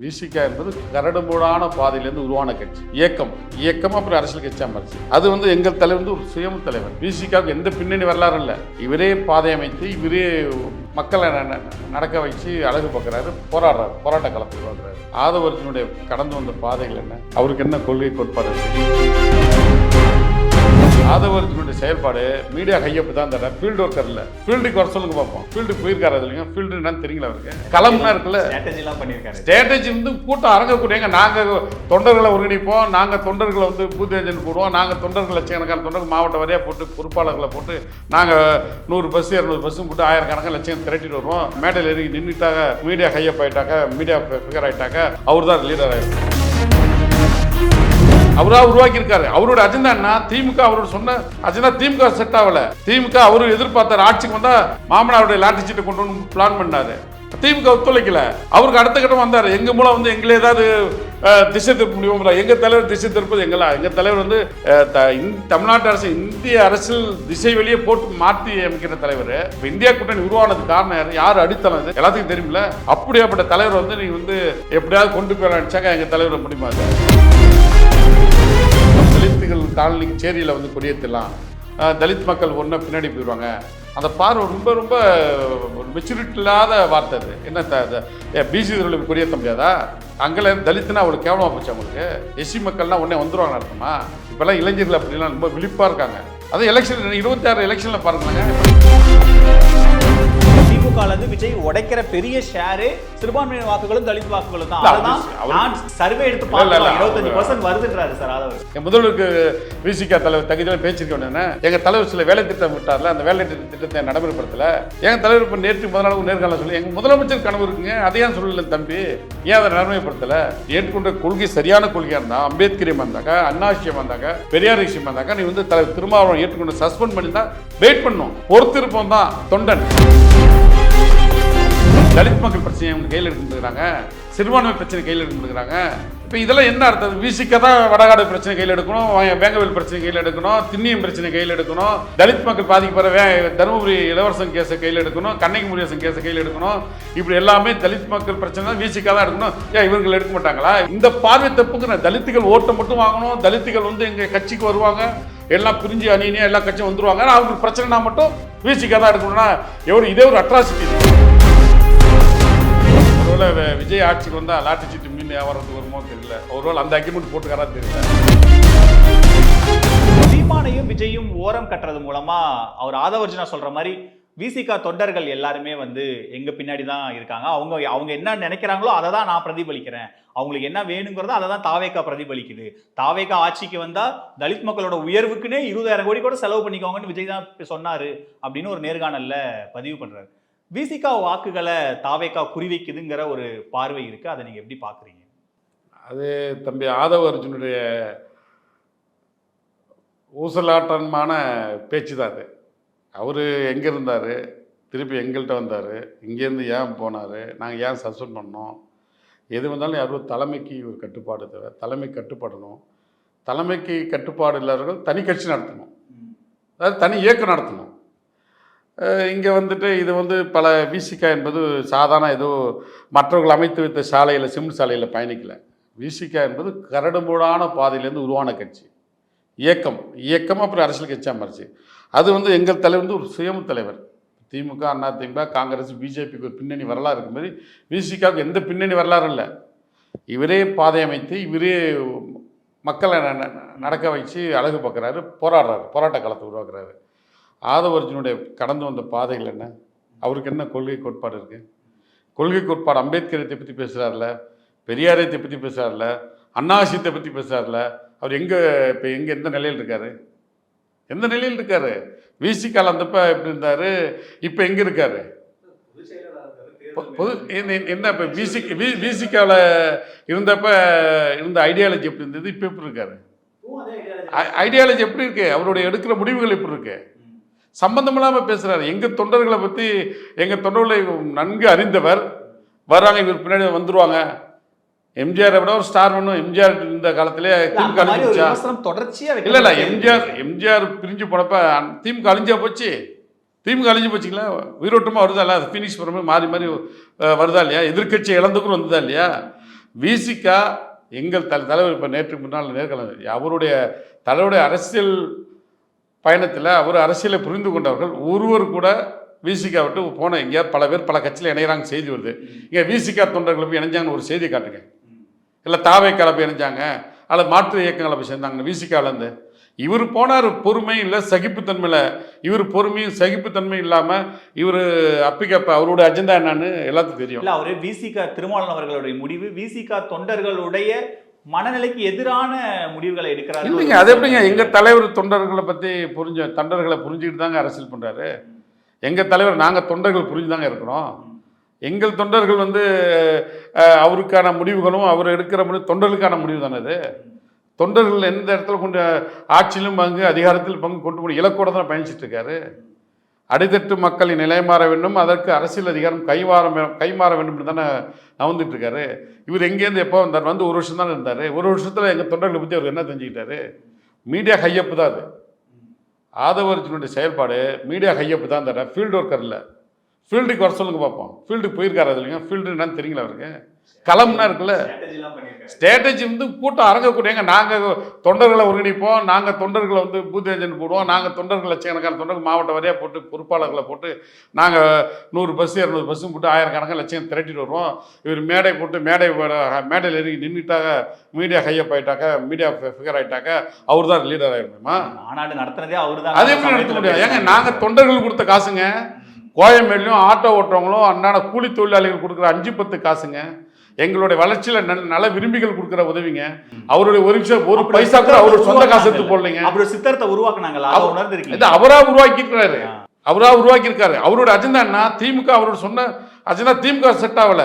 விசிகா என்பது கரடுமுடான பாதையிலேருந்து உருவான கட்சி. இயக்கம். இயக்கம் அப்புறம் அரசியல் கட்சியாக மாறிச்சு. அது வந்து எங்கள் தலைவர் வந்து ஒரு சுயம தலைவர். விசிகாவுக்கு எந்த பின்னணி வரலாறும் இல்லை. இவரே பாதை அமைத்து இவரே மக்களை நடக்க வச்சு அழகு பார்க்குறாரு போராடுறாரு போராட்ட களத்துக்கு பார்க்குறாரு ஆதவர்ஜனுடைய கடந்து வந்த பாதைகள் என்ன? அவருக்கு என்ன கொள்கை கோட்பாடு இருக்கு ஆதவர்ஜனுடைய செயல்பாடு மீடியா கையப்பு தான் தர ஃபீல்டு ஒர்க்கர் இல்லை. ஃபீல்டுக்கு வர சொல்லுங்க பார்ப்போம். ஃபீல்டுக்கு போயிருக்காரு இல்லைங்க? ஃபீல்டு என்னன்னு தெரியல அவருக்கு? களம்னா இருக்குல்ல. ஸ்ட்ராட்டஜிலாம் பண்ணியிருக்காரு. ஸ்ட்ராட்டஜி வந்து கூட்டம் அரங்கக்கூடியங்க நாங்கள் தொண்டர்களை ஒருங்கிணைப்போம். நாங்கள் தொண்டர்களை வந்து பூத் ஏஜென்ட் போடுவோம். நாங்கள் தொண்டர்கள் லட்சக்கணக்கான தொண்டர்கள் மாவட்ட வாரியாக போட்டு பொறுப்பாளர்களை போட்டு நாங்கள் நூறு பஸ் இரநூறு பஸ்ஸும் போட்டு ஆயிரக்கணக்கான லட்சம் திரட்டிட்டு வருவோம். மேடையில் இறங்கி நின்றுட்டாங்க மீடியா கையப் ஆயிட்டாங்க மீடியா ஃபிகர் ஆயிட்டாங்க அவர் தான் லீடர் ஆயிருக்கு அவராக உருவாக்கியிருக்காரு. அவரோட அஜெண்டா என்ன? திமுக அவரோட சொன்ன அஜெண்டா திமுக செட் ஆகல. திமுக அவரு எதிர்பார்த்தார் ஆட்சிக்கு வந்தா மாமனாருடைய லாட்டி சீட்டை கொண்டு வந்து பிளான் பண்ணாரு. திமுக ஒத்துழைக்கல. அவருக்கு அடுத்த கட்டம் வந்தார். எங்க மூலம் வந்து எங்களை ஏதாவது திசை திருப்ப முடியுமா எங்க தலைவர் திசை திருப்பது எங்களா? எங்க தலைவர் வந்து த- தமிழ்நாட்டு அரசு இந்திய அரசியல் திசை வெளியே போட்டு மாற்றி அமைக்கிற தலைவர். இப்போ இந்தியா கூட்டணி உருவானது காரணம் யாரு? யார் அடித்தளம் எல்லாத்துக்கும் தெரியுமில்ல அப்படியாப்பட்ட தலைவர் வந்து நீங்க வந்து எப்படியாவது கொண்டு போய் நினைச்சாக்க எங்க தலைவர் முடியுமா அது? தலித்துகள் காலனி சேரியில் வந்து கொடியேற்றலாம் தலித் மக்கள் ஒன்றா பின்னாடி போயிடுவாங்க அந்த பார்வை ரொம்ப ரொம்ப ஒரு மெச்சூரிட்டி இல்லாத வார்த்தை அது. என்ன த பிசி தொழில் குடியேற்ற முடியாதா? அங்கே தலித்துனா அவ்வளோ கேவலமாக போச்சு அவங்களுக்கு. எஸ்சி மக்கள்லாம் உடனே வந்துருவாங்க அர்த்தமா? இப்போல்லாம் இளைஞர்கள் அப்படிலாம் ரொம்ப விழிப்பாக இருக்காங்க. அது எலெக்ஷன் இருபத்தாறு எலெக்ஷனில் பாருங்களேன் திமுக இருந்து விஜய் உடைக்கிற பெரிய ஷேரு சிறுபான்மையினர் வாக்குகளும் தலித் வாக்குகளும் தான். இல்ல, அதுதான் அது அவரு- நான் சர்வே எடுத்து அவரு- இருபத்தஞ்சு பர்சன்ட் வருதுன்றாரு சார் ஆதவர். முதல்வருக்கு விசிகா தலைவர் தகுதியில் பேச்சிருக்க வேண்டியது எங்கள் தலைவர் சில வேலை திட்டம் விட்டார்ல அந்த வேலை திட்ட- திட்டத்தை நடைமுறைப்படுத்தல. எங்கள் தலைவர் இப்போ நேற்று முதல் நாள் நேர்காணல் சொல்லி எங்கள் முதலமைச்சர் கனவு இருக்குங்க அதை ஏன் சொல்லல தம்பி? ஏன் அதை நடைமுறைப்படுத்தல? ஏற்றுக்கொண்ட கொள்கை சரியான கொள்கையாக இருந்தா அம்பேத்கரியம் வந்தாக்கா அண்ணாசியம் வந்தாக்கா பெரியார் விஷயம் வந்தாக்கா நீ வந்து தலைவர் திருமாவளவன் ஏற்றுக்கொண்டு சஸ்பெண்ட் பண்ணி தான் வெயிட் பண்ணும். பொறுத்திருப்போம் தான் தொண்டன். தலித் மக்கள் பிரச்சனையை அவங்க கையில் எடுத்துக்கிறாங்க சிறுபான்மை பிரச்சனை கையில் எடுத்துக்கிறாங்க இப்போ இதெல்லாம் என்ன அர்த்தம்? விசிக்க தான் வடகாடு பிரச்சனை கையில் எடுக்கணும் வே- வேங்கவேல் பிரச்சனை கையில் எடுக்கணும் திண்ணியம் பிரச்சனை கையில் எடுக்கணும் தலித் மக்கள் பாதிக்கப்படுற தருமபுரி இளவரசன் கேஸை கையில் எடுக்கணும் கண்ணகி முருகேசன் கேஸை கையில் எடுக்கணும். இப்படி எல்லாமே தலித் மக்கள் பிரச்சனை தான் விசிக்க தான் எடுக்கணும். ஏன் இவர்கள் எடுக்க மாட்டாங்களா? இந்த பார்வை நான் தலித்துகள் ஓட்டை மட்டும் வாங்கணும் தலித்துகள் வந்து எங்கள் கட்சிக்கு வருவாங்க எல்லாம் பிரிஞ்சு அணியினியாக எல்லா கட்சியும் வந்துருவாங்க. அவங்களுக்கு பிரச்சனைனா மட்டும் விசிக்க தான் எடுக்கணும்னா எவ்வளோ இதே ஒரு அட்ராசிட்டி ஒருவேளை விஜய் ஆட்சிக்கு வந்தால் லாட்டி சீட்டு மீன் வியாபாரத்துக்கு வருமோ தெரியல. ஒருவேளை அந்த அக்ரிமெண்ட் போட்டுக்காரா தெரியல. சீமானையும் விஜயும் ஓரம் கட்டுறது மூலமா அவர் ஆதவர்ஜனா சொல்ற மாதிரி விசிகா தொண்டர்கள் எல்லாருமே வந்து எங்க பின்னாடி தான் இருக்காங்க. அவங்க அவங்க என்ன நினைக்கிறாங்களோ அதை தான் நான் பிரதிபலிக்கிறேன். அவங்களுக்கு என்ன வேணுங்கிறதோ அதை தான் தாவேக்கா பிரதிபலிக்குது. தாவேக்கா ஆட்சிக்கு வந்தா தலித் மக்களோட உயர்வுக்குன்னே இருபதாயிரம் கோடி கூட செலவு பண்ணிக்கோங்கன்னு விஜய் தான் சொன்னாரு அப்படின்னு ஒரு நேர்காணல்ல பதிவு பண்றாரு. விசிகா வாக்குகளை தாவேக்கா குறிவைக்குதுங்கிற ஒரு பார்வை இருக்கு. அதை நீங்க எப்படி பாக்குறீங்க அது தம்பி ஆதவ அர்ஜுனுடைய ஊசலாட்டமான பேச்சு தான் அது. அவர் எங்கே இருந்தார்? திருப்பி எங்கள்கிட்ட வந்தார். இங்கேருந்து ஏன் போனார்? நாங்கள் ஏன் சஸ்பெண்ட் பண்ணோம்? எது வந்தாலும் யாரும் தலைமைக்கு ஒரு கட்டுப்பாடு தேவை. தலைமை கட்டுப்படணும். தலைமைக்கு கட்டுப்பாடு இல்லாதவர்கள் தனி கட்சி நடத்தணும். அதாவது தனி இயக்கம் நடத்தணும். இங்கே வந்துட்டு இது வந்து பல விசிகா என்பது சாதாரண ஏதோ மற்றவர்கள் அமைத்து வைத்த சாலையில் சிமெண்ட் சாலையில் பயணிக்கல. விசிகா என்பது கரடுமுடான பாதையிலேருந்து உருவான கட்சி. இயக்கம். இயக்கம் அப்புறம் அரசியல் கட்சியாக மாறிச்சு. அது வந்து எங்கள் தலைவர் வந்து ஒரு சுயம் தலைவர். திமுக அண்ணா திமுக காங்கிரஸ் பிஜேபிக்கு ஒரு பின்னணி வரலாறு இருக்கும் மாதிரி விசிகாவுக்கு எந்த பின்னணி வரலாறும் இல்லை. இவரே பாதை அமைத்து இவரே மக்களை ந- நடக்க வச்சு அழகு பார்க்குறாரு போராடுறாரு. போராட்ட காலத்தை உருவாக்குறாரு. ஆதவர்ஜனுடைய கடந்து வந்த பாதைகள் என்ன? அவருக்கு என்ன கொள்கை கோட்பாடு இருக்குது கொள்கை கோட்பாடு அம்பேத்கரத்தை பற்றி பேசுகிறார்ல பெரியாரியத்தை பற்றி பேசுகிறார்ல அண்ணாசியத்தை பற்றி பேசுகிறார்ல அவர் எங்கே இப்போ எங்கே எந்த நிலையில் இருக்கார்? எந்த நிலையில் இருக்கார்? விசி காலந்தப்ப எப்படி இருந்தார்? இப்போ எங்கே இருக்கார்? பொது என்ன- என்ன இப்போ விசி விசிக்காவில் இருந்தப்ப இருந்த ஐடியாலஜி எப்படி இருந்தது? இப்போ எப்படி இருக்காரு? ஐடியாலஜி எப்படி இருக்கு? அவருடைய எடுக்கிற முடிவுகள் எப்படி இருக்குது சம்பந்தம் இல்லாமல் பேசுறாரு. எங்க தொண்டர்களை பத்தி எங்க தொண்டர்களை நன்கு அறிந்தவர். வர்றாங்க இவர் பின்னாடி வந்துருவாங்க. எம்ஜிஆரை விட ஒரு ஸ்டார் பண்ணும் எம்ஜிஆர் இந்த காலத்திலே திமுக அழிஞ்சிச்சா விமர்சனம் தொடர்ச்சியா இல்ல இல்ல எம்ஜிஆர். எம்ஜிஆர் பிரிஞ்சு போனப்ப திமுக அழிஞ்சா போச்சு. திமுக அழிஞ்சு போச்சுங்களா? உயிரோட்டமாக வருதா இல்ல அது ஃபினிஷ் பண்ணுற மாதிரி மாறி மாறி வருதா இல்லையா? எதிர்க்கட்சி இழந்துக்கும் வந்ததா இல்லையா? விசிகா எங்கள் தல தலைவர் இப்போ நேற்று முன்னால் நேர்காணல் அவருடைய தலைவருடைய அரசியல் பயணத்தில் அவர் அரசியலை புரிந்து கொண்டவர்கள். ஒருவர் கூட விசிகா விட்டு போன எங்கேயா பல பேர் பல கட்சியில் இணையறாங்க செய்தி வருது. இங்கே விசிகா தொண்டர்கள் போய் இணைஞ்சாங்கன்னு ஒரு செய்தி காட்டுங்க. இல்லை தாவை கலப்பு இணைஞ்சாங்க. அல்லது மாற்று இயக்கங்களை போய் சேர்ந்தாங்க. விசிகாவிலேருந்து இவர் போனார் பொறுமை இல்லை சகிப்புத்தன்மையில் இவர் பொறுமையும் சகிப்புத்தன்மையும் இல்லாமல் இவர் அப்பிக்கப்ப அவரோட அஜெண்டா என்னன்னு எல்லாத்துக்கும் தெரியும். இல்லை அவர் விசிகா திருமாவளவன் அவர்களுடைய முடிவு விசிகா தொண்டர்களுடைய மனநிலைக்கு எதிரான முடிவுகளை எடுக்கிறாரு இல்லைங்க அது எப்படிங்க? எங்கள் தலைவர் தொண்டர்களை பற்றி புரிஞ்ச தொண்டர்களை புரிஞ்சுக்கிட்டு தாங்க அரசியல் பண்ணுறாரு எங்கள் தலைவர் நாங்கள் தொண்டர்கள் புரிஞ்சு தாங்க இருக்கிறோம். எங்கள் தொண்டர்கள் வந்து அவருக்கான முடிவுகளும் அவர் எடுக்கிற முடிவு தொண்டர்களுக்கான முடிவு தானே அது? தொண்டர்கள் எந்த இடத்துல கொண்டு ஆட்சியிலும் பங்கு அதிகாரத்தில் பங்கு கொண்டு போய் இலக்கோட தான் பயணிச்சிட்டு இருக்காரு? அடித்தட்டு மக்களின் நிலை மாற வேண்டும். அதற்கு அரசியல் அதிகாரம் கைவார கைமாற வேண்டும் தானே நவந்துட்டு இருக்காரு இவர் எங்கேருந்து எப்போ வந்தார்? வந்து ஒரு வருஷம் தானே இருந்தார். ஒரு வருஷத்தில் எங்கள் தொண்டர்களை பற்றி அவர் என்ன தெரிஞ்சுக்கிட்டாரு? மீடியா கையப்பு தான் அது. ஆதவர்ஜனுடைய செயல்பாடு மீடியா கையப்பு தான் தர ஃபீல்டு ஒர்க்கர் இல்லை ஃபீல்டுக்கு வர சொல்லுங்க பார்ப்போம் ஃபீல்டுக்கு போயிருக்காரு அது இல்லைங்க ஃபீல்டு என்னன்னு தெரியுங்களா அவருக்கு. களம்னா இருக்குல்ல? ஸ்ட்ராட்டஜி வந்து கூட்டம் அரங்கக்கூடியங்க நாங்கள் தொண்டர்களை ஒருங்கிணைப்போம். நாங்கள் தொண்டர்களை வந்து பூத் ஏஜென்ட் போடுவோம். நாங்கள் தொண்டர்கள் லட்சக்கணக்கான தொண்டர்கள் மாவட்ட வாரியாக போட்டு பொறுப்பாளர்களை போட்டு நாங்கள் நூறு பஸ் இரநூறு பஸ்ஸும் போட்டு ஆயிரக்கணக்கான லட்சம் திரட்டிட்டு வருவோம். இவர் மேடை போட்டு மேடை மேடையில் இறங்கி நின்றுட்டாக்க மீடியா ஹையப் ஆயிட்டாக்க மீடியா ஃபிகர் ஆயிட்டாக்க அவர் தான் லீடர் ஆகிடுமா மாநாடு நடத்துனதே அவருதான் அது எப்படி நடத்த முடியும் ஏங்க நாங்கள் தொண்டர்கள் கொடுத்த காசுங்க. கோயம்பேடுலையும் ஆட்டோ ஓட்டுறவங்களும் அன்னாட கூலி தொழிலாளிகள் கொடுக்குற அஞ்சு பத்து காசுங்க. எங்களுடைய வளர்ச்சியில் நல நல விரும்பிகள் கொடுக்குற உதவிங்க. அவருடைய ஒரு நிமிஷம் ஒரு பைசா கூட அவர் சொந்த காசு எடுத்து. போடலைங்க. ஒரு சித்தரத்தை உருவாக்குனாங்களா உணர்ந்திருக்கீங்க. இது அவரா உருவாக்கி இருக்கிறாரு அவரா உருவாக்கி இருக்காரு அவரோட அஜெண்டா என்ன? திமுக அவரோட சொன்ன அஜெண்டா திமுக செட் ஆகல.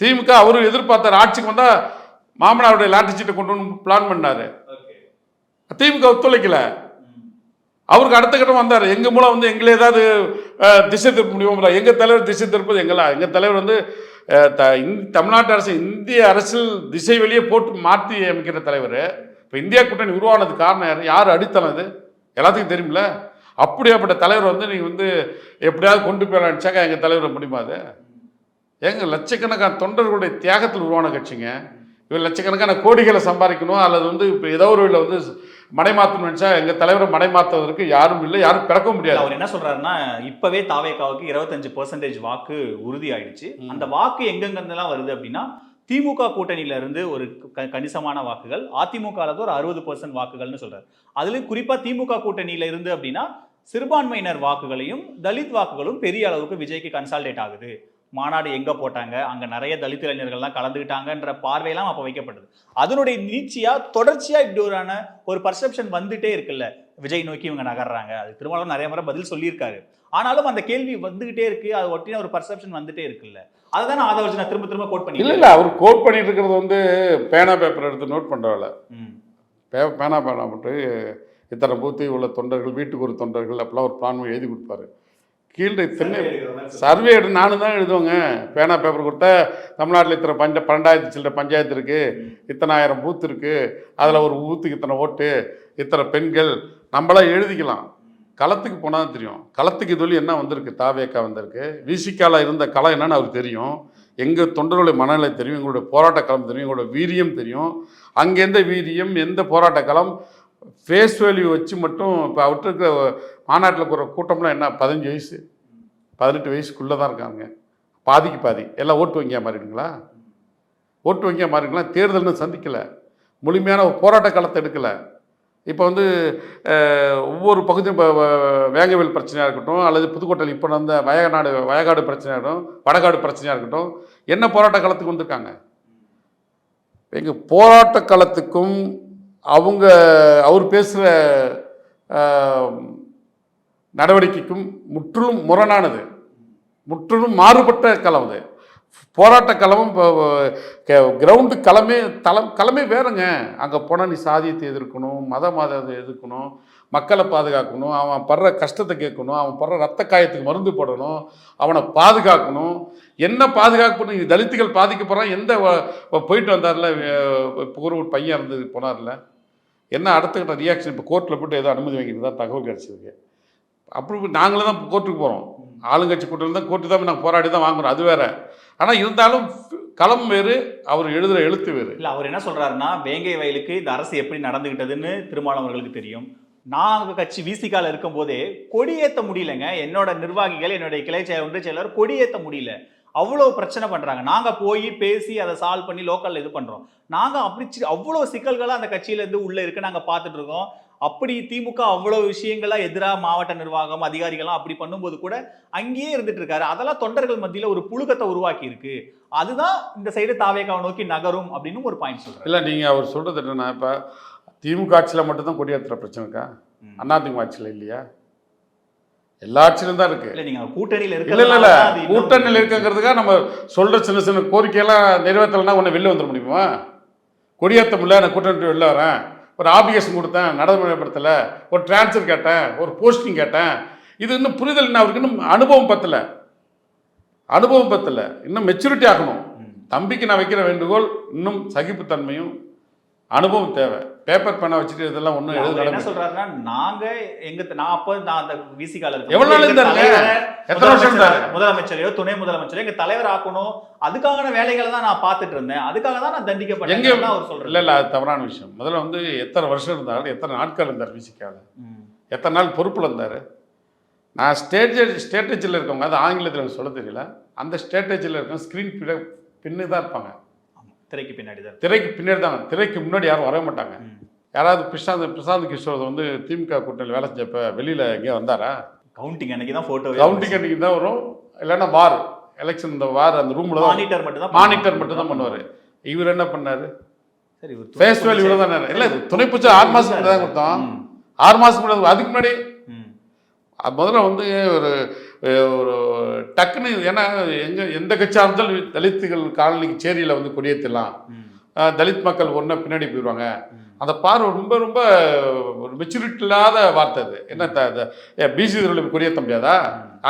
திமுக அவரு எதிர்பார்த்தார் ஆட்சிக்கு வந்தா மாமனாருடைய லாட்டரி சீட்டை கொண்டு வந்து பிளான் பண்ணாரு. திமுக ஒத்துழைக்கல. அவருக்கு அடுத்த கட்டம் வந்தார். எங்கள் மூலம் வந்து எங்களை ஏதாவது திசை திருப்ப முடியுமா? எங்கள் தலைவர் திசை திருப்பது எங்களா? எங்கள் தலைவர் வந்து த- தமிழ்நாட்டு அரசு இந்திய அரசியல் திசை வெளியே போட்டு மாற்றி அமைக்கிற தலைவர். இப்போ இந்தியா கூட்டணி உருவானது காரணம் யார்? யார் அடித்தளம் இது? எல்லாத்துக்கும் தெரியுமில்ல அப்படியாப்பட்ட தலைவர் வந்து நீங்கள் வந்து எப்படியாவது கொண்டு போய் நினச்சாக்கா எங்கள் தலைவரை முடியுமா அது? ஏங்க லட்சக்கணக்கான தொண்டர்களுடைய தியாகத்தில் உருவான கட்சிங்க. இவர் லட்சக்கணக்கான கோடிகளை சம்பாதிக்கணும் அல்லது வந்து இப்போ ஏதோ ஒரு வந்து மடைமாற்றணும்னு நினச்சா எங்கள் தலைவரை மடைமாற்றுவதற்கு யாரும் இல்லை யாரும் பிறக்க முடியாது. அவர் என்ன சொல்றாருன்னா இப்பவே தாவேக்காவுக்கு இருபத்தஞ்சு பெர்சன்டேஜ் வாக்கு உறுதி ஆயிடுச்சு அந்த வாக்கு எங்கெங்கெல்லாம் வருது அப்படின்னா திமுக கூட்டணியில இருந்து ஒரு க- கணிசமான வாக்குகள் அதிமுக ஒரு அறுபது பர்சன்ட் வாக்குகள்னு சொல்றாரு. அதுலயும் குறிப்பா திமுக கூட்டணியில இருந்து அப்படின்னா சிறுபான்மையினர் வாக்குகளையும் தலித் வாக்குகளும் பெரிய அளவுக்கு விஜய்க்கு கன்சால்டேட் ஆகுது. மாநாடு எங்க போட்டாங்க? அங்க நிறைய தலித் இளைஞர்கள்லாம் கலந்துக்கிட்டாங்கன்ற பார்வையெல்லாம் அப்ப வைக்கப்படுது அதனுடைய நீட்சியா தொடர்ச்சியா இப்படி ஒரான ஒரு பர்செப்ஷன் வந்துட்டே இருக்குல்ல? விஜய் நோக்கி இவங்க நகர்றாங்க. அது திருமாவளவன் நிறைய முறை பதில் சொல்லியிருக்காரு. ஆனாலும் அந்த கேள்வி வந்துகிட்டே இருக்கு. அது ஒட்டின ஒரு பர்செப்ஷன் வந்துட்டே இருக்குல்ல? அதுதானே ஆதவர்ஜி நான் திரும்ப திரும்ப கோட் பண்ணி இல்லை அவர் கோட் பண்ணிட்டு இருக்கிறது வந்து பேனா பேப்பர் எடுத்து நோட் பண்ணுறவள பே பேனா பேனா போட்டு இத்தனை பூத்தி உள்ள தொண்டர்கள் வீட்டுக்கு ஒரு தொண்டர்கள் அப்பெல்லாம் ஒரு பிளான் எழுதி கொடுப்பாரு. கீழே இத்தனை சர்வே எடுத்து நானும் தான் எழுதுவேங்க. பேனா பேப்பர் கொடுத்தா தமிழ்நாட்டில் இத்தனை பஞ்ச பன்னெண்டாயிரத்து சில்லற பஞ்சாயத்து இருக்குது இத்தனாயிரம் பூத் இருக்குது அதில் ஒரு பூத்துக்கு இத்தனை ஓட்டு இத்தனை பெண்கள். நம்மளாம் எழுதிக்கலாம். களத்துக்கு போனால் தான் தெரியும். களத்துக்கு இதுவரை என்ன வந்திருக்கு? தாவேக்கா வந்திருக்கு. விசிக்கால இருந்த களம் என்னன்னு அவருக்கு தெரியும். எங்கள் தொண்டர்களுடைய மனநிலை தெரியும். எங்களுடைய போராட்ட களம் தெரியும். எங்களோட வீரியம் தெரியும். அங்கே எந்த வீரியம் எந்த போராட்ட களம்? ஃபேஸ் வேல்யூ வச்சு மட்டும் இப்போ அவர்கிட்ட மாநாட்டில் இருக்கிற கூட்டம்லாம் என்ன பதினஞ்சு வயசு பதினெட்டு வயசுக்குள்ளே தான் இருக்காங்க. பாதிக்கு பாதி. எல்லாம் ஓட்டு வங்கியாக மாறிடுங்களா? ஓட்டு வங்கியாக மாறிடுங்களா? தேர்தல்னு சந்திக்கலை. முழுமையான போராட்ட காலத்தை எடுக்கலை. இப்போ வந்து ஒவ்வொரு பகுதியும் இப்போ வேங்கவேல் பிரச்சனையாக இருக்கட்டும் அல்லது புதுக்கோட்டையில் இப்போ நடந்த வயநாடு வயகாடு பிரச்சனையாக இருக்கட்டும் வடகாடு பிரச்சனையாக இருக்கட்டும் என்ன போராட்ட காலத்துக்கு வந்திருக்காங்க? எங்கள் போராட்ட காலத்துக்கும் அவங்க அவர் பேசுகிற நடவடிக்கைக்கும் முற்றிலும் முரணானது. முற்றிலும் மாறுபட்ட களம் அது. போராட்ட களமும் கிரவுண்டு களமே தளம் களமே வேறுங்க. அங்கே போனால் நீ சாதியத்தை எதிர்க்கணும் மத மதத்தை எதிர்க்கணும் மக்களை பாதுகாக்கணும் அவன் படுற கஷ்டத்தை கேட்கணும் அவன் படுற ரத்த காயத்துக்கு மருந்து போடணும் அவனை பாதுகாக்கணும். என்ன பாதுகாப்பு தலித்துகள் பாதிக்கப்படுறான் எந்த வ- போயிட்டு வந்தார்ல இப்போ ஒரு பையன் இருந்து போனார்ல? என்ன அடுத்த கட்ட ரியாக்ஷன் இப்போ கோர்ட்டில் போட்டு ஏதோ அனுமதி வாங்கிட்டு தான் தகவல் கிடச்சிருக்கு. அப்ரூவ் நாங்களே தான் கோர்ட்டுக்கு போகிறோம் ஆளுங்கட்சி கூட்டத்தில் தான் கோர்ட்டு தான் நாங்கள் போராடி தான் வாங்குறோம். அது வேற. ஆனால் இருந்தாலும் களம் வேறு அவர் எழுதுகிற எழுத்து வேறு. இல்லை அவர் என்ன சொல்கிறாருன்னா வேங்கை வயலுக்கு இந்த அரசு எப்படி நடந்துக்கிட்டதுன்னு திருமாவளவன் அவர்களுக்கு தெரியும். நான் கட்சி விசிகால இருக்கும் போதே கொடியேற்ற முடியலங்க. என்னோட நிர்வாகிகள் என்னுடைய கிளை செயலர் ஒன்றிய செயலர் கொடியேற்ற முடியல. அவ்வளோ பிரச்சனை பண்ணுறாங்க நாங்கள் போய் பேசி அதை சால்வ் பண்ணி லோக்கலில் இது பண்ணுறோம் நாங்கள் அப்படி அவ்வளோ சிக்கல்களாக அந்த கட்சியிலேருந்து உள்ளே இருக்க. நாங்கள் பார்த்துட்ருக்கோம் அப்படி திமுக அவ்வளவு விஷயங்களா எதிரா மாவட்ட நிர்வாகம் அதிகாரிகள்லாம் அப்படி பண்ணும்போது கூட அங்கேயே இருந்துட்டு இருக்காரு. அதெல்லாம் தொண்டர்கள் மத்தியில ஒரு புழுக்கத்தை உருவாக்கி இருக்கு அதுதான் இந்த சைடு தாவேக்காவை நோக்கி நகரும் அப்படின்னு ஒரு பாயிண்ட் சொல்றாரு. இல்லை நீங்கள் அவர் சொல்கிறது என்னன்னா இப்போ திமுக ஆட்சியில் மட்டும்தான் கொடியேற்றுற பிரச்சனை இருக்கா. அதிமுக ஆட்சியில் இல்லையா? எல்லா ஆட்சியிலும் தான் இருக்குது இல்ல நீங்க கூட்டணியில இல்லை இல்லை இல்லை. கூட்டணியில் இருக்கங்கிறதுக்காக நம்ம சொல்கிற சின்ன சின்ன கோரிக்கையெல்லாம் நிறைவேற்றலைன்னா உன்னை வெளில வந்துட முடியுமா? கொடியேற்ற முடியல நான் கூட்டணி வெளில வரேன். ஒரு ஆப்ளிகேஷன் கொடுத்தேன் நடைமுறைப்படுத்தலை ஒரு ட்ரான்ஸ்ஃபர் கேட்டேன் ஒரு போஸ்டிங் கேட்டேன். இது இன்னும் புரிதல் இன்னும் அவருக்கு இன்னும் அனுபவம் பத்தலை. அனுபவம் பத்தலை. இன்னும் மெச்சூரிட்டி ஆகணும். தம்பிக்கு நான் வைக்கிற வேண்டுகோள் இன்னும் சகிப்புத்தன்மையும் அனுபவம் தேவை. பேப்பர் பேனா வச்சுட்டு இதெல்லாம் ஒன்றும் அவர் என்ன எழுத சொல்றாருன்னா நாங்க எங்க நான் அப்ப நான் அந்த விசி கால எவ்வளவு நாள் இருந்தாருங்க? எத்தனை வருஷம் இருந்தாரு? முதலமைச்சரையோ துணை முதலமைச்சரோ எங்க தலைவர் ஆக்கணும். அதுக்கான வேலைகளை தான் நான் பார்த்துட்டு இருந்தேன். அதுக்காக தான் நான் தண்டிக்கப்பட்டேன். எங்க- அவர் இல்லை சொல்றாரு. இல்லை அது தவறான விஷயம். முதல்ல வந்து எத்தனை வருஷம் இருந்தாலும் எத்தனை நாட்கள் இருந்தார் விசிக்கால. எத்தனை நாள் பொறுப்பில் இருந்தார்? நான் ஸ்டேஜ் ஸ்டேட்டேஜில் இருக்கவங்க அது ஆங்கிலத்தில் சொல்ல தெரியல. அந்த ஸ்டேட்டேஜில் இருக்க ஸ்க்ரீன் பின்னு தான் இருப்பாங்க. திரைக்கு பின்னாடி தான். திரைக்கு பின்னாடி தான். திரைக்கு முன்னாடி யாரும் வரவே மாட்டாங்க. யாராவது பிரசாந்த் பிரசாந்த் கிஷோர் வந்து திமுக கூட்டணியில் வேலை செஞ்சப்ப வெளியில் எங்கேயும் வந்தாரா? கவுண்டிங் அன்னைக்கு தான் போட்டோ கவுண்டிங் அன்னைக்கு தான் வரும். இல்லைன்னா வார் எலெக்ஷன் இந்த வார் அந்த ரூமில் தான் மானிட்டர் மட்டும் தான் மானிட்டர் மட்டும் தான் பண்ணுவார். இவர் என்ன பண்ணாரு? சரி இவர் ஃபேஸ் பொதுச் இவ்வளோ தானே இல்லை துணை பூச்சி ஆறு மாதம் முன்னாடி தான் கொடுத்தோம். ஆறு மாதம் முன்னாடி அதுக்கு முன்னாடி. முதல்ல வந்து ஒரு ஒரு டக்குன்னு ஏன்னா எங்க எந்த கட்சியாக இருந்தாலும் தலித்துகள் காலனிக்கு சேரியில் வந்து கொடியேற்றலாம் தலித் மக்கள் ஒன்றா பின்னாடி போயிடுவாங்க. அந்த பார்வை ரொம்ப ரொம்ப ஒரு மெச்சூரிட்டி இல்லாத வார்த்தை அது. என்ன பிசி தெருவில் கொடியேற்ற முடியாதா?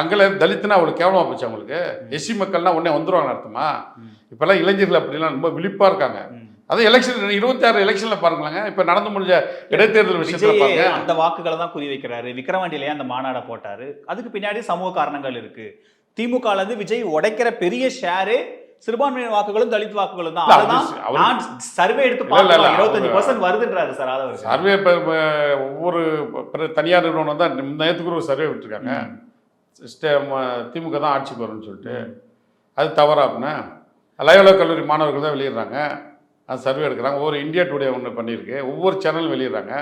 அங்கெல்லாம் தலித்துனா அவ்வளோ கேவலமாக போச்சு அவங்களுக்கு. எஸ்சி மக்கள்னா உடனே வந்துருவாங்க அர்த்தமா. இப்போல்லாம் இளைஞர்கள் அப்படிலாம் ரொம்ப விழிப்பாக இருக்காங்க. அது எலெக்ஷன் இருபத்தாறு எலெக்ஷன்ல பாருங்களேங்க இப்போ நடந்து முடிஞ்ச இடைத்தேர்தல் விஷயத்துல பாருங்க. அந்த வாக்குகளை தான் குறி வைக்கிறாரு. விக்கிரவாண்டியிலேயே அந்த மாநாடை போட்டாரு. அதுக்கு பின்னாடி சமூக காரணங்கள் இருக்கு. திமுகல இருந்து விஜய் உடைக்கிற பெரிய ஷேரு சிறுபான்மையினர் வாக்குகளும் தலித் வாக்குகளும் தான். சர்வே எடுத்து இருபத்தஞ்சு பர்சன்ட் வருதுன்றாரு சார் அதாவது சர்வே ஒவ்வொரு தனியார் நிறுவனம் தான் நேற்றுக்கு ஒரு சர்வே விட்டுருக்காங்க. திமுக தான் ஆட்சிக்கு வரும்னு சொல்லிட்டு. அது தவறா அப்படின்னா லயோலா கல்லூரி மாணவர்கள் தான் வெளியிடுறாங்க. அது சர்வே எடுக்கிறாங்க. ஒவ்வொரு இந்தியா டுடே ஒன்று பண்ணியிருக்கு. ஒவ்வொரு சேனலும் வெளியிடுறாங்க.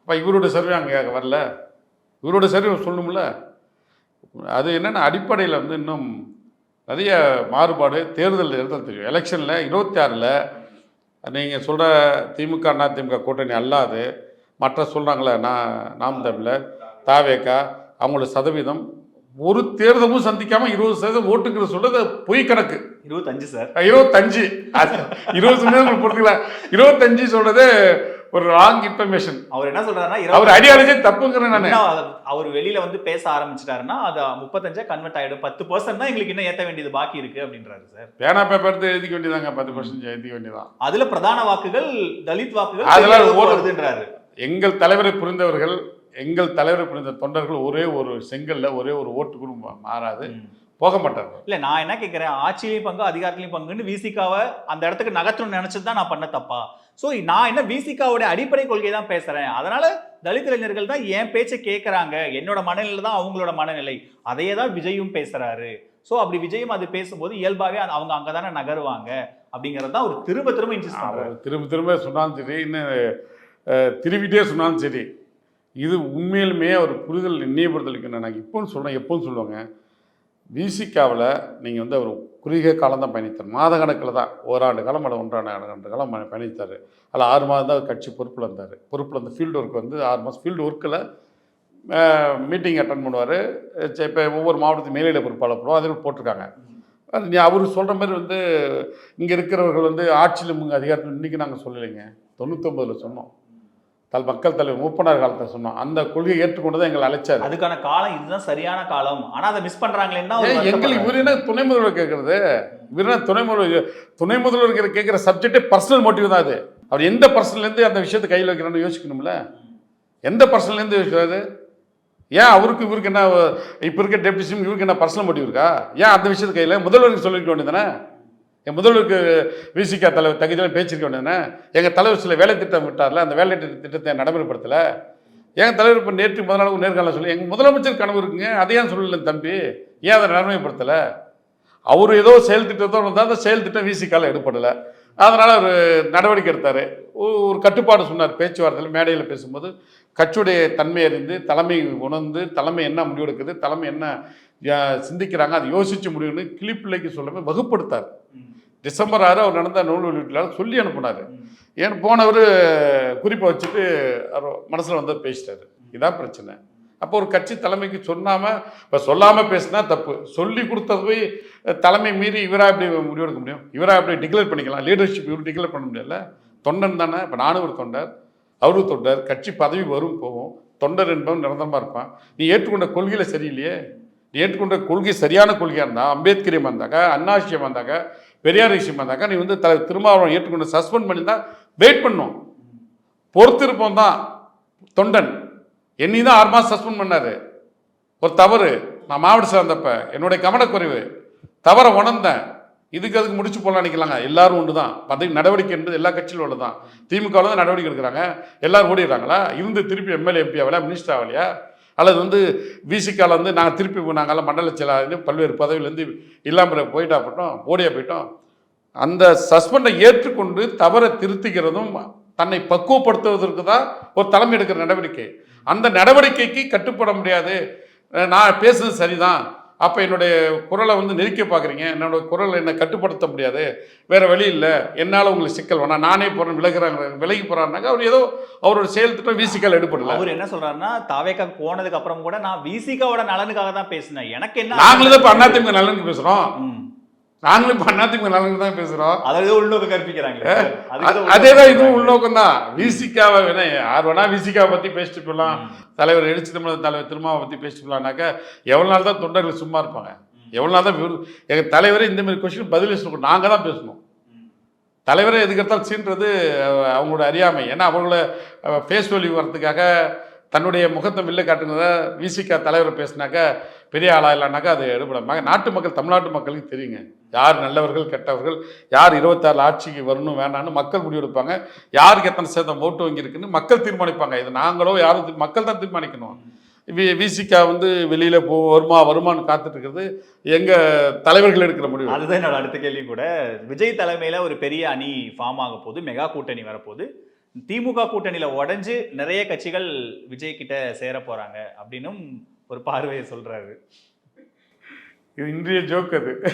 அப்போ இவரோட சர்வே அங்கே வரல? இவரோட சர்வே சொல்லணும்ல? அது என்னென்ன அடிப்படையில் வந்து இன்னும் நிறைய மாறுபாடு தேர்தல் இருந்தால் தெரியும். எலெக்ஷனில் இருபத்தி ஆறில் நீங்கள் சொல்கிற திமுக அண்ணா திமுக கூட்டணி அல்லாது மற்ற சொல்கிறாங்களே நான் நாம் தமிழர் தாவேக்கா அவங்களோட சதவீதம் ஒரு தேர்தலும் சந்திக்காமல் இருபது சதவீதம் ஓட்டுங்கிறது சொல்கிறது பொய் கணக்கு. இருபத்தஞ்சு சார். இருபத்தஞ்சு. இருபது சதவீதம் பொறுத்துக்கலாம் இருபத்தஞ்சு சொல்கிறது ஒரு ராங் இன்ஃபர்மேஷன் அவர் என்ன சொல்றாருன்னா அவர் ஐடியாலஜி தப்புங்கிறேன் நான். அவர்- வெளியில வந்து பேச ஆரம்பிச்சிட்டாருன்னா அது முப்பத்தஞ்சா கன்வெர்ட் ஆயிடும். பத்து பர்சன்ட் தான் எங்களுக்கு இன்னும் ஏத்த வேண்டியது பாக்கி இருக்கு அப்படின்றாரு சார். பேனா பேப்பர் எழுதிக்க வேண்டியதாங்க. பத்து பர்சன்ட் எழுதிக்க வேண்டியதான் அதுல பிரதான வாக்குகள் தலித் வாக்குகள் அதெல்லாம் வருதுன்றாரு. எங்கள் தலைவரை புரிந்தவர்கள் எங்கள் தலைவரை புரிந்த தொண்டர்கள் ஒரே ஒரு செங்கல்ல ஒரே ஒரு ஓட்டு மாறாது. போக மாட்டார்கள் இல்ல நான் என்ன கேட்கிறேன் ஆட்சியிலையும் பங்கு அதிகாரத்திலையும் பங்குன்னு விசிகாவை அந்த இடத்துக்கு நகர்த்தணும்னு நினைச்சது தான் நான் பண்ண தப்பா? சோ நான் என்ன விசிகாவோட அடிப்படை கொள்கை தான் பேசுறேன். அதனால தலித் இளைஞர்கள் தான் என் பேச்சை கேட்கறாங்க என்னோட மனநிலை தான் அவங்களோட மனநிலை. அதையே தான் விஜயும் பேசுறாரு. சோ அப்படி விஜயும் அது பேசும்போது இயல்பாவே அது- அவங்க அங்கதானே நகருவாங்க? அப்படிங்கறது தான் ஒரு திரும்ப திரும்ப அவர் திரும்ப திரும்ப சொன்னாலும் சரி இன்னும் திரும்பிட்டே சொன்னாலும் சரி இது உண்மையிலுமே ஒரு புரிதல் நினைவுபடுத்தலுக்கு நான் இப்போன்னு சொல்கிறேன் எப்போன்னு சொல்லுவாங்க. விசிகாவில் நீங்கள் வந்து அவர் குறுகிய காலம் தான் பயணித்தார். மாத கணக்கில் தான் ஓராண்டு காலம் அல்ல ஒன்றாண்டு ரெண்டு காலம் பயணித்தார். அதில் ஆறு மாதம் தான் கட்சி பொறுப்பில் இருந்தார். பொறுப்பில் அந்த ஃபீல்டு ஒர்க் வந்து ஆறு மாதம் ஃபீல்டு ஒர்க்கில் மீட்டிங் அட்டன் பண்ணுவார். இப்போ ஒவ்வொரு மாவட்டத்து மேலிட பொறுப்பாளர் போடுவோம் அதில் போட்டிருக்காங்க. அது நீ அவர் சொல்கிற மாதிரி வந்து இங்கே இருக்கிறவர்கள் வந்து ஆட்சியில் அதிகாரத்தில் இன்றைக்கி நாங்கள் சொல்லலைங்க. தொண்ணூத்தொம்பதில் சொன்னோம். தல் மக்கள் தலைவர் மூப்பனார் காலத்தை சொன்னோம். அந்த கொள்கையை ஏற்றுக்கொண்டு தான் எங்களை அழைச்சார். அதுக்கான காலம் இதுதான் சரியான காலம். ஆனா அதை மிஸ் ஏன் எங்களுக்கு இவர். என்ன துணை முதல்வர் கேட்கறது இவர் என்ன துணை முதல்வர்? துணை முதல்வர் கேட்குற சப்ஜெக்டே பர்சனல் மோட்டிவ் தான் அது. அவர் எந்த பர்சன்லேருந்து அந்த விஷயத்தை கையில் வைக்கிறான்னு யோசிக்கணும்ல. எந்த பர்சன்லேருந்து யோசிக்கிறாரு? ஏன் அவருக்கு இவருக்கு என்ன இப்போ இருக்க டெப்டி சிஎம் இவருக்கு என்ன பர்சனல் மோட்டிவ் இருக்கா? ஏன் அந்த விஷயத்து கையில் முதல்வருக்கு சொல்லிக்க வேண்டியதானே என் முதல்வருக்கு விசிகா தலைவர் தகுதியில் பேச்சிருக்க வேண்டியதானே எங்கள் தலைவர் சில வேலை திட்டம் விட்டார்ல அந்த வேலை திட்டத்தை நடைமுறைப்படுத்தலை? எங்கள் தலைவர் இப்போ நேற்று முதல் நாள் நேர்காணல சொல்லி எங்கள் முதலமைச்சர் கனவு இருக்குங்க அதை ஏன் சொல்லல தம்பி? ஏன் அதை நடைமுறைப்படுத்தலை? அவர் ஏதோ செயல் திட்டத்தோடு இருந்தால் அந்த செயல் திட்டம் விசிகால எடுப்படலை அதனால் அவர் நடவடிக்கை எடுத்தார். ஒரு கட்டுப்பாடு சொன்னார் பேச்சுவார்த்தையில் மேடையில் பேசும்போது. கட்சியுடைய தன்மை அறிந்து தலைமை உணர்ந்து தலைமை என்ன முடிவெடுக்குது தலைமை என்ன யா- சிந்திக்கிறாங்க அதை யோசிச்சு முடிவுன்னு கிளிப்பிள்ளைக்கு சொல்லாமல் வகுப்படுத்தார். டிசம்பர் ஆறு அவர் நடந்த நூல் வெளியீட்டில் சொல்லி அனுப்புனார். ஏன் போனவர் குறிப்பை வச்சுட்டு அவர் மனசில் வந்து பேசிட்டாரு. இதான் பிரச்சனை. அப்போ ஒரு கட்சி தலைமைக்கு சொன்னாமல் இப்போ சொல்லாமல் பேசினா தப்பு. சொல்லி கொடுத்தது போய் தலைமை மீறி இவராக எப்படி முடிவெடுக்க முடியும்? இவராக எப்படி டிக்ளேர் பண்ணிக்கலாம்? லீடர்ஷிப் இவர் டிக்ளேர் பண்ண முடியல? தொண்டன் தானே? இப்போ நானும் ஒரு தொண்டர் அவரும் தொண்டர் கட்சி பதவி வரும் போகும். தொண்டர் என்பவன் நிரந்தரமாக இருப்பான். நீ ஏற்றுக்கொண்ட கொள்கையில் சரியில்லையே? நீ ஏற்றுக்கொண்ட கொள்கை சரியான கொள்கையாக இருந்தால் அம்பேத்கரியம் வந்தாக்கா அண்ணாசியம் வந்தாக்கா பெரியார் விஷயமா இருந்தாக்கா நீ வந்து த திருமாவளவன் ஏற்றுக்கொண்டு சஸ்பெண்ட் பண்ணியிருந்தா வெயிட் பண்ணும். பொறுத்திருப்போம் தான் தொண்டன். என்னை தான் ஆறு மாதம் சஸ்பெண்ட் பண்ணார். ஒரு தவறு. நான் மாவட்ட சேர்ந்தப்ப என்னுடைய கவனக்குறைவு. தவறை உணர்ந்தேன். இதுக்கு அதுக்கு முடிச்சு போகலாம் நினைக்கலாங்க. எல்லாரும் ஒன்று தான் பதவி நடவடிக்கை என்பது எல்லா கட்சியிலும் ஒன்று தான் திமுகவில் தான் நடவடிக்கை எடுக்கிறாங்க. எல்லாரும் ஓடிடுறாங்களா? இருந்து திருப்பி எம்எல்ஏ எம்பி ஆகலையா மினிஸ்டர் ஆகலையா அல்லது வந்து விசிகால வந்து நாங்கள் திருப்பி நாங்கள்லாம் மண்டல செயலாளர் பல்வேறு பதவியிலேருந்து இல்லாமல் போயிட்டா போட்டோம் ஓடியா போயிட்டோம். அந்த சஸ்பெண்டை ஏற்றுக்கொண்டு தவறை திருத்திக்கிறதும் தன்னை பக்குவப்படுத்துவதற்கு தான் ஒரு தலைமை எடுக்கிற நடவடிக்கை. அந்த நடவடிக்கைக்கு கட்டுப்பட முடியாது. நான் பேசுனது சரிதான். அப்போ என்னுடைய குரலை வந்து நெருக்க பார்க்குறீங்க. என்னோட குரலை என்னை கட்டுப்படுத்த முடியாது. வேற வழி இல்லை. என்னால் உங்களுக்கு சிக்கல் வேணாம். நானே போகிறேன் விலகுறாங்க விலகி போகிறாருனாக்கா அவர் ஏதோ அவரோட செயல் திட்டம் வீசிக்கல் எடுப்படல அவர் என்ன சொல்றாருன்னா தாவேக்கா போனதுக்கு அப்புறம் கூட நான் விசிகாவோட நலனுக்காக தான் பேசினேன். எனக்கு என்ன நாங்களும் தான் இப்போ அதிமுக நலனுக்கு பேசுகிறோம் ம். நாங்களும் இப்போ அதிமுக நலனுக்கு தான் பேசுகிறோம் அதாவது உள்நோக்கம் ஏதோ அதே தான் இதுவும் கற்பிக்கிறாங்க. உள்நோக்கம் தான் விசிகாவை வேணா யார் வேணா விசிகாவை பற்றி பேசிட்டு போகலாம் தலைவர் எழுச்சி தமிழர் தலைவர் திருமாவை பற்றி பேசிட்டு போகலான்னாக்கா எவ்வளோ நாள் தான் தொண்டர்கள் சும்மா இருப்பாங்க? எவ்வளோ நாள் தான் எங்கள் தலைவரே இந்த மாதிரி கொஸ்டின் பதில் சொல்லணும் நாங்கள் தான் பேசணும். தலைவரை எதுக்கெடுத்தாலும் சீன்றது அவங்களோட அறியாமை. ஏன்னா அவங்கள ஃபேஸ் வேல்யூ வரதுக்காக தன்னுடைய முகத்தை வில்ல காட்டுனத விசிகா தலைவர் பேசினாக்கா பெரிய ஆளாக இல்லைனாக்கா அது எடுபடாம நாட்டு மக்கள் தமிழ்நாட்டு மக்களுக்கு தெரியுங்க. யார் நல்லவர்கள் கெட்டவர்கள் யார் இருபத்தாறு ஆட்சிக்கு வரணும் வேண்டாம்னு மக்கள் முடிவெடுப்பாங்க யாருக்கு எத்தனை சேதம் ஓட்டு வங்கி இருக்குன்னு மக்கள் தீர்மானிப்பாங்க. இது நாங்களோ யாரும் மக்கள் தான் தீர்மானிக்கணும். வி விசிகா வந்து வெளியில் போ வருமா வருமான்னு காத்துட்டு இருக்கிறது எங்கள் தலைவர்கள் எடுக்கிற முடிவு. அதுதான் என்னோட அடுத்த கேள்வி கூட. விஜய் தலைமையில ஒரு பெரிய அணி ஃபார்ம் ஆக போகுது மெகா கூட்டணி வரப்போகுது. திமுக கூட்டணியில உடஞ்சி நிறைய கட்சிகள் விஜய் கிட்ட சேர போறாங்க. அப்படின்னும் ஒரு பார்வையை சொல்றாரு. இது இன்றைய ஜோக் அது.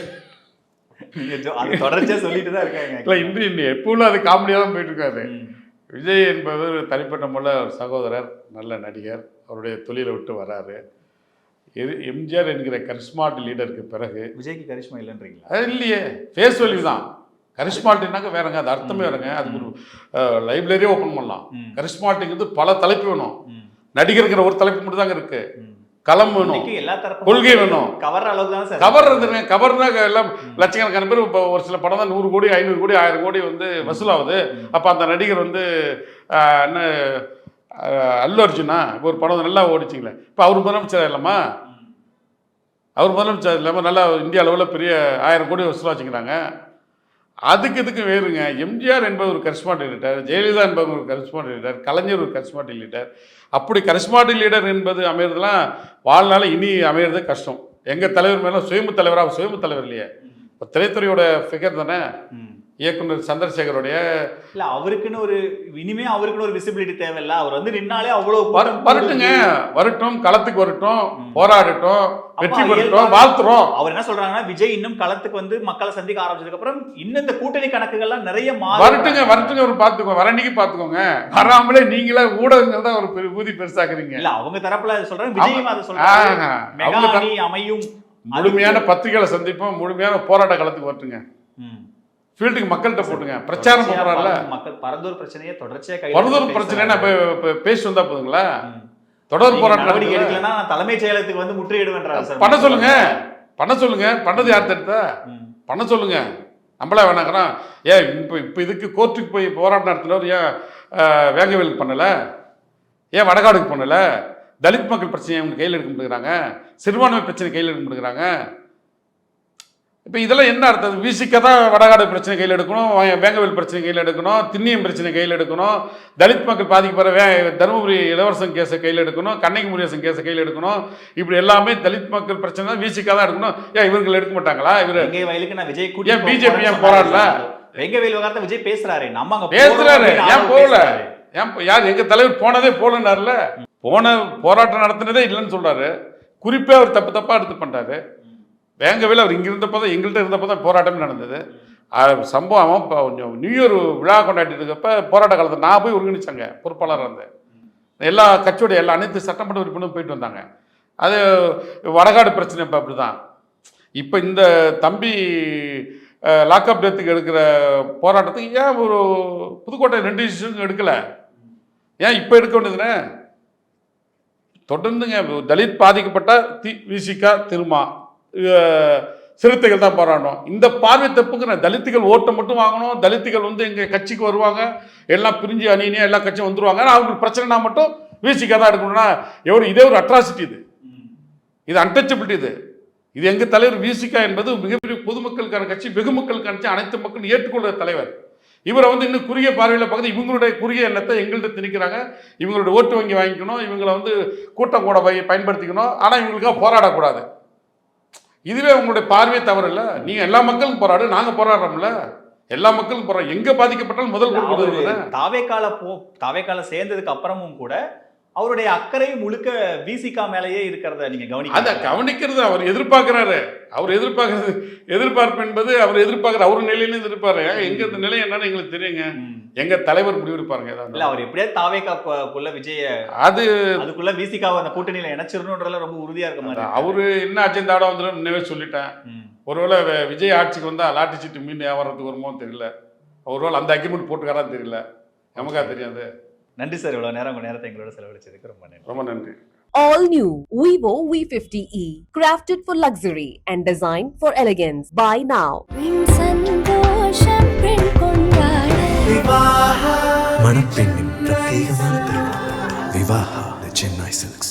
அது தொடர்ச்சியா சொல்லிட்டு தான் இருக்காங்க இல்லை இன்றைய இன்றைய எப்பவும் அது காமெடியாக தான் போயிட்டு இருக்காரு ம். விஜய் என்பவர் தனிப்பட்ட முறையில் ஒரு சகோதரர் நல்ல நடிகர். அவருடைய தொழிலை விட்டு வராரு. எது- எம்ஜிஆர் என்கிற கரிஸ்மாட் லீடருக்கு பிறகு விஜய்க்கு கரிஷ்மா இல்லைன்றீங்களா? அது இல்லையே. ஃபேஸ் வேல்யூ தான். கரிஸ்மாட்டினாக்க வேறங்க அது அர்த்தமே வேறங்க. அதுக்கு ஒரு லைப்ரரியே ஓப்பன் பண்ணலாம். ம். கரிஸ்மாட்டிங்கிறது பல தலைப்பு வேணும். நடிகருங்கிற ஒரு தலைப்பு மட்டும் தாங்க இருக்கு. ம். களம் வேணும். கொள்கை வேணும். கவர்ற அளவுக்கு தான் சார். கவர்றதுங்க கவர்னா எல்லாம் லட்சக்கணக்கான பேர். இப்போ ஒரு சில படம் தான் நூறு கோடி ஐநூறு கோடி ஆயிரம் கோடி வந்து வசூலாகுது. அப்போ அந்த நடிகர் வந்து என்ன அல்லு அர்ஜுனா இப்போ ஒரு படம் நல்லா ஓடிச்சிங்களே. இப்போ அவர் முதலமைச்சர் இல்லாமா அவர் முதலமைச்சர் இல்லாமல் நல்லா இந்திய அளவில் பெரிய ஆயிரம் கோடி வசூலாச்சுங்கிறாங்க. அதுக்கு இதுக்கு வேறுங்க? எம்ஜிஆர் என்பவர் ஒரு கரிஸ்மாட்டிக் லீடர் ஜெயலலிதா என்பவர் ஒரு கரிஸ்மாட்டிக் லீடர் கலைஞர் ஒரு கரிஸ்மாட்டிக் லீடர். அப்படி கரிஸ்மாட்டிக் லீடர் என்பது அமையிறதுலாம் வாழ்நாள் இனி அமையிறது கஷ்டம். எங்கள் தலைவர் மேலே சுயம்பு தலைவராக சுயம்பு தலைவர் இல்லையே. இப்போ திரைத்துறையோட ஃபிகர் தானே? இயக்குனர் சந்திரசேகருடைய இல்ல அவருக்குன்னு ஒரு இனிமே அவருக்குன்னு ஒரு விசிபிலிட்டி தேவையில்ல. அவர் வந்து நின்னாலே அவ்வளவு வரட்டுங்க. வரட்டும் களத்துக்கு வரட்டும் போராடட்டும் வெற்றி பெறட்டும் வாழ்த்துறோம். அவர் என்ன சொல்றாங்கன்னா விஜய் இன்னும் களத்துக்கு வந்து மக்களை சந்திக்க ஆரம்பிச்சதுக்கு அப்புறம் இன்னும் இந்த கூட்டணி கணக்குகள்லாம் நிறைய வரட்டுங்க வரட்டுங்க ஒரு பார்த்துக்கோங்க வர அன்னைக்கு பார்த்துக்கோங்க வராமலே நீங்களே ஊடகங்கள் தான் ஒரு ஊதி பெருசாக்குறீங்க. இல்ல அவங்க தரப்புல சொல்றாங்க விஜயும் அதை சொல்றாங்க அமையும். முழுமையான பத்திரிகைகளை சந்திப்போம் முழுமையான போராட்ட களத்துக்கு வரட்டுங்க. ஃபீல்டுக்கு மக்கள்கிட்ட போட்டுங்க. பிரச்சாரம் பரந்தூர் மக்கள் பரந்தூர் பிரச்சனையை தொடர்ச்சியா கையில் பரதூர் எடுத்து பிரச்சனை பேசுறாரு. நம்ம இப்ப பேசிட்டு வந்தா போதுங்களா. தொடர் போராட்டம் நடவடிக்கை? எடுக்கலன்னா தலைமைச் செயலகத்துக்கு வந்து முற்றுகையிடுவேன்றாரு பண்ண சொல்லுங்க. பண்ண சொல்லுங்க. பண்ணது யார் தடுத்தா. பண்ண சொல்லுங்க. நம்மளே வேணாங்கிறோம் ஏன் இப்போ இப்போ இதுக்கு கோர்ட்டுக்கு போய் போராட்டம் நடத்தினவர் ஏன் வேங்கவேலுக்கு பண்ணலை? ஏன் வடகாடுக்கு பண்ணலை? தலித் மக்கள் பிரச்சனையை அவங்க கையில் எடுக்க மாட்டேங்கிறாங்க. சிறுபான்மை பிரச்சனை கையில் எடுக்க மாட்டேங்கிறாங்க. இப்போ இதெல்லாம் என்ன அர்த்தம்? விசிக்க தான் வடகாடு பிரச்சனை கையில் எடுக்கணும் வேங்கவேல் பிரச்சனை கையில் எடுக்கணும் திண்ணியம் பிரச்சனை கையில் எடுக்கணும் தலித் மக்கள் பாதிக்கப்படுற வே தருமபுரி இளவரசன் கேஸை கையில் எடுக்கணும் கண்ணகி முருகேசன் கேஸை கையில் எடுக்கணும் இப்படி எல்லாமே தலித் மக்கள் பிரச்சனை தான் விசிக்க தான் எடுக்கணும். ஏன் இவர்கள் எடுக்க மாட்டாங்களா? இவர் வயலுக்கு நான் விஜய் ஏன் கூட்டி BJP ஏன் போராடல? வெங்க வயல் விவகாரத்தை விஜய் பேசுறாரு. நம்ம அங்க பேசுறாரு. ஏன் போகல. ஏன் யார்? எங்க தலைவர் போனதே போலன்னார்ல போன போராட்டம் நடத்தினதே இல்லைன்னு சொல்றாரு. குறிப்பே அவர் தப்பு தப்பா எடுத்து பண்றாரு வேங்கவேல அவர் இங்கே இருந்தப்போ தான் எங்கள்கிட்ட இருந்தப்போ தான் போராட்டம் நடந்தது. சம்பவம் இப்போ கொஞ்சம் நியூ இயர் விழா கொண்டாடிட்டு இருக்கப்ப போராட்ட காலத்தில் நான் போய் ஒருங்கிணைச்சாங்க பொறுப்பாளராக இருந்தேன். எல்லா கட்சியோடைய எல்லா அனைத்து சட்டமன்ற உறுப்பினரும் போயிட்டு வந்தாங்க. அது வடகாடு பிரச்சனை இப்போ அப்படி தான் இப்போ இந்த தம்பி லாக்அப் டெத்துக்கு எடுக்கிற போராட்டத்துக்கு ஏன் ஒரு புதுக்கோட்டை ரெண்டு டிசிஷன் எடுக்கலை? ஏன் இப்போ எடுக்க வேண்டியதுனே? தொடர்ந்துங்க தலித் பாதிக்கப்பட்ட தி விசிகா திருமா. சிறுத்தைகள் தான் போராடணும் இந்த பார்வை தப்புங்கிற தலித்துகள் ஓட்டை மட்டும் வாங்கணும். தலித்துகள் வந்து எங்கள் கட்சிக்கு வருவாங்க. எல்லாம் பிரிஞ்சு அணினியாக எல்லா கட்சியும் வந்துருவாங்க. ஆனால் அவங்களுக்கு பிரச்சனைனா மட்டும் வீசிக்காக தான் எடுக்கணும்னா எவ்வளோ இதே ஒரு அட்ராசிட்டி இது. இது அன்டச்சபிலிட்டி இது. இது எங்கள் தலைவர் விசிகா என்பது மிகப்பெரிய பொதுமக்களுக்கான கட்சி வெகுமக்களுக்கான கட்சி அனைத்து மக்களும் ஏற்றுக்கொள்கிற தலைவர். இவரை வந்து இன்னும் குறுகிய பார்வையில் பார்த்து இவங்களுடைய குறுகிய எண்ணத்தை எங்கள்கிட்ட திணிக்கிறாங்க. இவங்களுடைய ஓட்டு வங்கி வாங்கிக்கணும். இவங்களை வந்து கூட்டம் கூட பயன்படுத்திக்கணும். ஆனால் இவங்களுக்காக போராடக்கூடாது. இதுவே உங்களுடைய பார்வை தவறு இல்லை நீங்கள் எல்லா மக்களுக்கும் போராடு நாங்கள் போராடுறோம்ல. எல்லா மக்களுக்கும் போராடும் எங்கே பாதிக்கப்பட்டாலும் முதல் அவரு தாவேக்கால போ தாவேக்கால சேர்ந்ததுக்கு அப்புறமும் கூட அவருடைய அக்கறை முழுக்க விசிகா மேலேயே இருக்கிறத நீங்க அதை கவனிக்க கவனிக்கிறது அவர் எதிர்பார்க்கிறாரு. அவர் எதிர்பார்க்கறது எதிர்பார்ப்பு என்பது அவர் எதிர்பார்க்குற அவர் நிலையிலும் எதிர்பார்ரு எங்க இந்த நிலை என்னன்னு எங்களுக்கு தெரியுங்க. எங்க தலைவர் முடிவெடுப்பாருங்க இல்ல ஏதாவது அவர் எப்படியாவது தாவேக்காக்குள்ள விஜய அது அதுக்குள்ள விசிகாவை அந்த கூட்டணியில இணைச்சிடணுன்றதுல ரொம்ப உறுதியா இருக்க மாதிரி. அவரு என்ன அஜெண்டாவோட வந்துடும் முன்னவே சொல்லிட்டேன். ஒருவேளை விஜய் ஆட்சிக்கு வந்தா லாட்டி சீட்டு மீன் வியாபாரத்துக்கு வருமோ தெரியல. ஒருவேளை அந்த அக்ரிமெண்ட் போட்டுக்காரான்னு தெரியல. நமக்கா தெரியாது. நன்றி சார் இவ்வளவு நேரம் உங்க நேரத்தை எங்களோட செலவழிச்சதுக்கு ரொம்ப நன்றி. ரொம்ப நன்றி. All new Vivo V50e, crafted for luxury and designed for elegance. Buy now. மணப்பெண்ணின் பிரத்யேகமான திருமணம் விவாஹா சென்னை சில்க்ஸ்